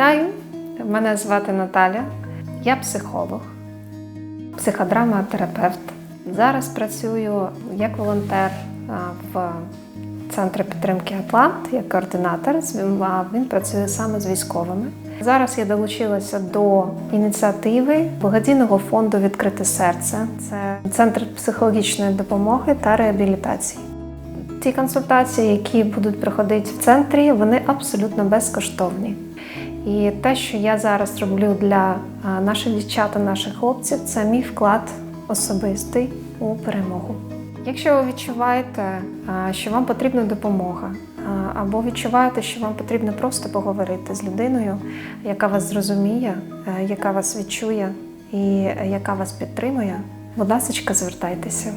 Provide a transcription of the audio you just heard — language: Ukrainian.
Вітаю! Мене звати Наталя. Я психолог, психодраматерапевт. Зараз працюю як волонтер в центрі підтримки Атлант, як координатор. Він працює саме з військовими. Зараз я долучилася до ініціативи благодійного фонду Відкрите серце. Це центр психологічної допомоги та реабілітації. Ті консультації, які будуть проходити в центрі, вони абсолютно безкоштовні. І те, що я зараз роблю для наших дівчат та наших хлопців, це мій вклад особистий у перемогу. Якщо ви відчуваєте, що вам потрібна допомога, або відчуваєте, що вам потрібно просто поговорити з людиною, яка вас зрозуміє, е, яка вас відчує і е, яка вас підтримує, будь ласка, звертайтеся.